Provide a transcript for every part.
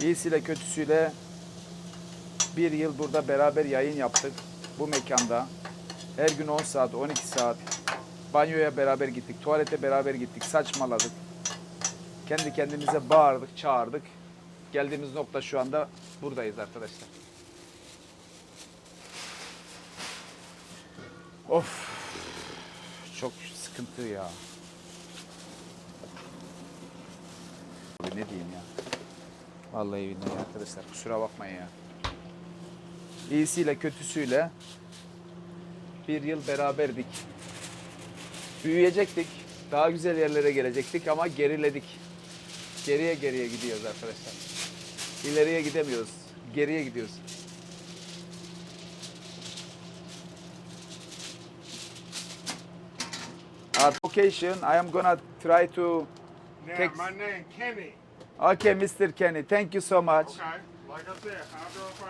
İyisiyle kötüsüyle bir yıl burada beraber yayın yaptık. Bu mekanda. Her gün 10 saat, 12 saat. Banyoya beraber gittik, tuvalete beraber gittik, saçmaladık. Kendi kendimize bağırdık, çağırdık. Geldiğimiz nokta şu anda buradayız arkadaşlar. Of. Çok sıkıntı ya. Ne diyeyim ya. Vallahi billahi arkadaşlar kusura bakmayın ya. İyisiyle kötüsüyle bir yıl beraberdik. Büyüyecektik. Daha güzel yerlere gelecektik ama geriledik. Geriye geriye gidiyoruz arkadaşlar. İleriye gidemiyoruz. Geriye gidiyoruz. Our location, I am gonna try to Now, Text- my name Kenny. Okay, Mr. Kenny, thank you so much. Okay, like I said, for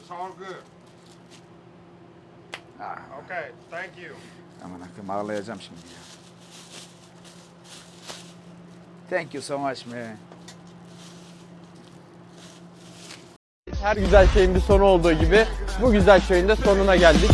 It's all good. Ah, Okay, thank you. aman akım ağlayacağım şimdi ya. Thank you so much man. Her güzel şeyin bir sonu olduğu gibi bu güzel şeyin de sonuna geldik.